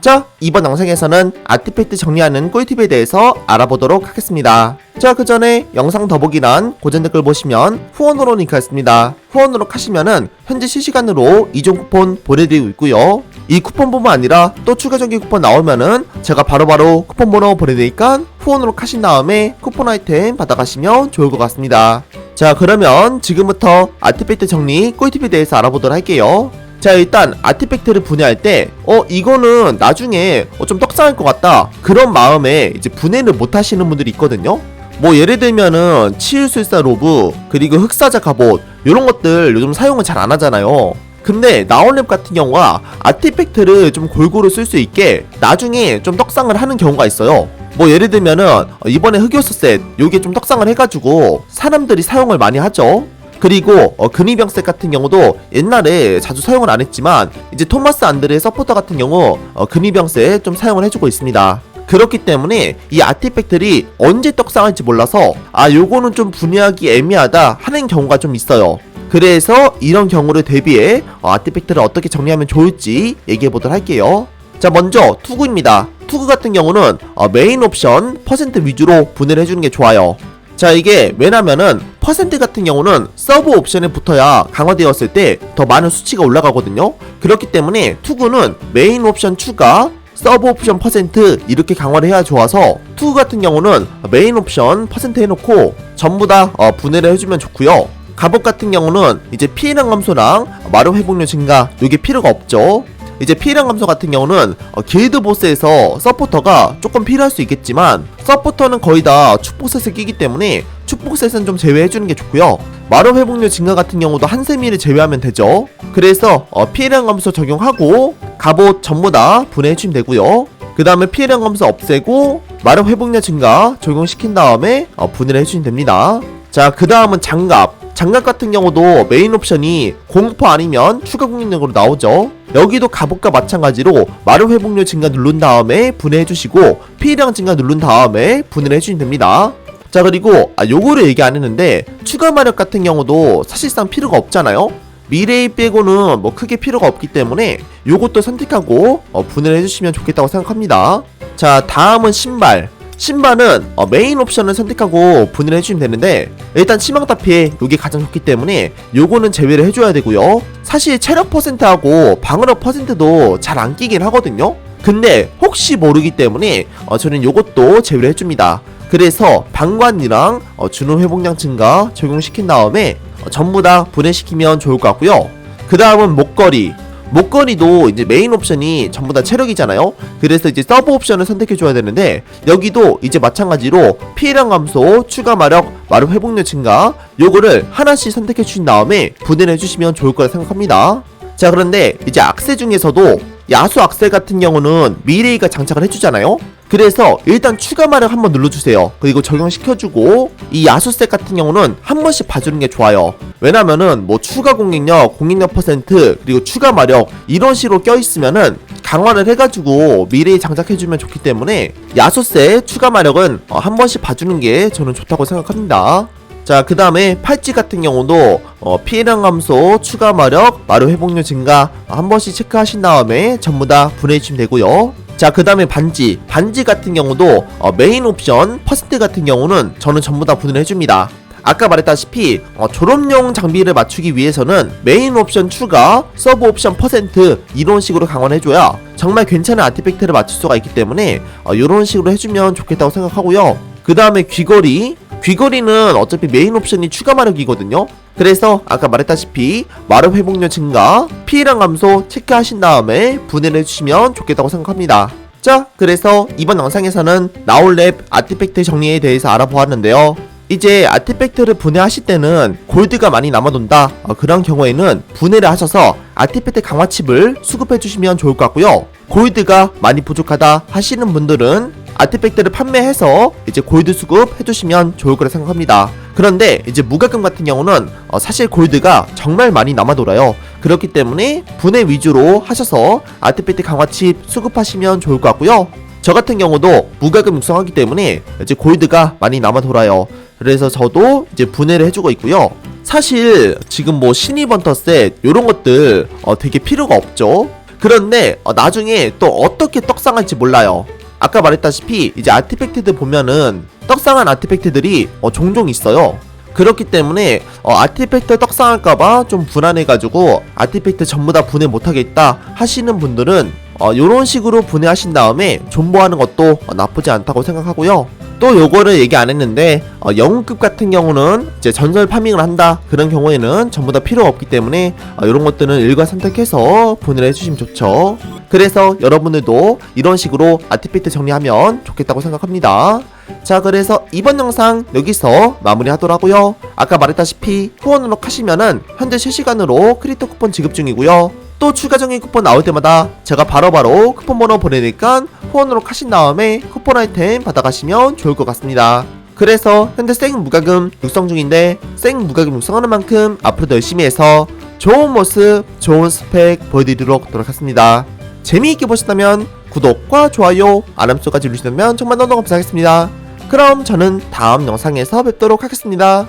자, 이번 영상에서는 아티팩트 정리하는 꿀팁에 대해서 알아보도록 하겠습니다. 자, 그 전에 영상 더보기란 고전 댓글 보시면 후원으로 링크가 있습니다. 후원으로 하시면은 현재 실시간으로 이종 쿠폰 보내드리고 있고요. 이 쿠폰뿐만 아니라 또 추가적인 쿠폰 나오면은 제가 바로 바로 쿠폰 번호 보내드리니까 후원으로 하신 다음에 쿠폰 아이템 받아가시면 좋을 것 같습니다. 자, 그러면 지금부터 아티팩트 정리 꿀팁에 대해서 알아보도록 할게요. 자 일단 아티팩트를 분해할 때 어 이거는 나중에 어, 좀 떡상할 것 같다. 그런 마음에 이제 분해를 못 하시는 분들이 있거든요. 뭐 예를 들면은 치유술사 로브 그리고 흑사자 갑옷 이런 것들 요즘 사용을 잘 안 하잖아요. 근데 나올랩 같은 경우가 아티팩트를 좀 골고루 쓸 수 있게 나중에 좀 떡상을 하는 경우가 있어요. 뭐 예를 들면은 어, 이번에 흑요소 셋 요게 좀 떡상을 해가지고 사람들이 사용을 많이 하죠 그리고 어, 근위병색 같은 경우도 옛날에 자주 사용을 안 했지만 이제 토마스 안드레 서포터 같은 경우 어, 근위병색 좀 사용을 해주고 있습니다. 그렇기 때문에 이 아티팩트들이 언제 떡상할지 몰라서 아 요거는 좀 분해하기 애매하다 하는 경우가 좀 있어요. 그래서 이런 경우를 대비해 어, 아티팩트를 어떻게 정리하면 좋을지 얘기해 보도록 할게요. 자 먼저 투구입니다. 투구 같은 경우는 어, 메인 옵션 퍼센트 위주로 분해를 해주는 게 좋아요. 자 이게 왜냐면은 퍼센트 같은 경우는 서브 옵션에 붙어야 강화되었을 때 더 많은 수치가 올라가거든요. 그렇기 때문에 투구는 메인 옵션 추가 서브 옵션 퍼센트 이렇게 강화를 해야 좋아서 투구 같은 경우는 메인 옵션 퍼센트 해놓고 전부 다 어, 분해를 해주면 좋고요. 갑옷 같은 경우는 이제 피해량 감소랑 마력 회복률 증가 이게 필요가 없죠 이제 피해량 감소 같은 경우는 어, 길드 보스에서 서포터가 조금 필요할 수 있겠지만 서포터는 거의 다 축복셋을 끼기 때문에 축복셋은 좀 제외해주는 게 좋고요. 마력 회복률 증가 같은 경우도 한 세미를 제외하면 되죠. 그래서 어, 피해량 감소 적용하고 갑옷 전부 다 분해해주면 되고요. 그 다음에 피해량 감소 없애고 마력 회복률 증가 적용시킨 다음에 어, 분해를 해주면 됩니다. 자 그 다음은 장갑 장갑 같은 경우도 메인 옵션이 공포 아니면 추가 공격력으로 나오죠. 여기도 갑옷과 마찬가지로 마력 회복률 증가 누른 다음에 분해해 주시고 피해량 증가 누른 다음에 분해를 해주시면 됩니다. 자 그리고 아 요거를 얘기 안 했는데 추가 마력 같은 경우도 사실상 필요가 없잖아요. 미래의 빼고는 뭐 크게 필요가 없기 때문에 요것도 선택하고 어, 분해를 해주시면 좋겠다고 생각합니다. 자 다음은 신발. 신발은 어, 메인 옵션을 선택하고 분해를 해주시면 되는데 일단 치명타 피해 요게 가장 좋기 때문에 요거는 제외를 해줘야 되고요. 사실 체력 퍼센트하고 방어력 퍼센트도 잘 안 끼긴 하거든요. 근데 혹시 모르기 때문에 어, 저는 요것도 제외를 해줍니다. 그래서 방관이랑 어, 준호 회복량 증가 적용시킨 다음에 어, 전부 다 분해시키면 좋을 것 같고요. 그 다음은 목걸이 목걸이도 이제 메인 옵션이 전부 다 체력이잖아요. 그래서 이제 서브 옵션을 선택해 줘야 되는데 여기도 이제 마찬가지로 피해량 감소, 추가 마력, 마력 회복력 증가 요거를 하나씩 선택해 주신 다음에 분해를 해 주시면 좋을 거라 생각합니다. 자 그런데 이제 악세 중에서도 야수 악셀 같은 경우는 미레이가 장착을 해주잖아요. 그래서 일단 추가 마력 한번 눌러주세요. 그리고 적용시켜주고 이 야수셋 같은 경우는 한 번씩 봐주는 게 좋아요. 왜냐면은 뭐 추가 공격력, 공격력 퍼센트 그리고 추가 마력 이런 식으로 껴있으면은 강화를 해가지고 미래에 장착해주면 좋기 때문에 야수셋 추가 마력은 어, 한 번씩 봐주는 게 저는 좋다고 생각합니다. 자, 그 다음에 팔찌 같은 경우도 어, 피해량 감소, 추가 마력, 마력 회복률 증가 어, 한 번씩 체크하신 다음에 전부 다 분해주시면 되고요. 자, 그 다음에 반지. 반지 같은 경우도 어, 메인 옵션 퍼센트 같은 경우는 저는 전부 다 분해를 해줍니다. 아까 말했다시피 어, 졸업용 장비를 맞추기 위해서는 메인 옵션 추가, 서브 옵션 퍼센트 이런 식으로 강화를 해줘야 정말 괜찮은 아티팩트를 맞출 수가 있기 때문에 어, 이런 식으로 해주면 좋겠다고 생각하고요. 그 다음에 귀걸이, 귀걸이는 어차피 메인 옵션이 추가 마력이거든요. 그래서 아까 말했다시피 마력 회복력 증가, 피해량 감소 체크하신 다음에 분해를 해주시면 좋겠다고 생각합니다. 자, 그래서 이번 영상에서는 나올랩 아티팩트 정리에 대해서 알아보았는데요. 이제 아티팩트를 분해하실 때는 골드가 많이 남아돈다 어, 그런 경우에는 분해를 하셔서 아티팩트 강화칩을 수급해 주시면 좋을 것 같고요 골드가 많이 부족하다 하시는 분들은 아티팩트를 판매해서 이제 골드 수급 해주시면 좋을 거라 생각합니다 그런데 이제 무가금 같은 경우는 어, 사실 골드가 정말 많이 남아 돌아요 그렇기 때문에 분해 위주로 하셔서 아티팩트 강화칩 수급하시면 좋을 것 같고요 저 같은 경우도 무가금 육성하기 때문에 이제 골드가 많이 남아 돌아요. 그래서 저도 이제 분해를 해주고 있고요. 사실 지금 뭐 신입 헌터 셋 요런 것들 어, 되게 필요가 없죠. 그런데 어, 나중에 또 어떻게 떡상할지 몰라요. 아까 말했다시피 이제 아티팩트들 보면은 떡상한 아티팩트들이 어, 종종 있어요. 그렇기 때문에 어, 아티팩트 떡상할까봐 좀 불안해가지고 아티팩트 전부 다 분해 못하겠다 하시는 분들은 어, 요런 식으로 분해하신 다음에 존버하는 것도 어, 나쁘지 않다고 생각하고요. 또 요거를 얘기 안 했는데 어, 영웅급 같은 경우는 이제 전설 파밍을 한다 그런 경우에는 전부 다 필요 없기 때문에 어, 이런 것들은 일괄 선택해서 분해를 해주시면 좋죠. 그래서 여러분들도 이런 식으로 아티팩트 정리하면 좋겠다고 생각합니다. 자 그래서 이번 영상 여기서 마무리하도록 하고요 아까 말했다시피 후원으로 하시면은 현재 실시간으로 크리토 쿠폰 지급 중이고요 또 추가적인 쿠폰 나올 때마다 제가 바로바로 쿠폰 번호 보내니까 후원으로 하신 다음에 쿠폰 아이템 받아가시면 좋을 것 같습니다 그래서 현재 생 무과금 육성 중인데 생 무과금 육성하는 만큼 앞으로도 열심히 해서 좋은 모습 좋은 스펙 보여드리도록 노력하겠습니다 재미있게 보셨다면 구독과 좋아요 알람 소까지 누르시면 정말 너무 감사하겠습니다 그럼 저는 다음 영상에서 뵙도록 하겠습니다.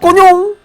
꼬뇽!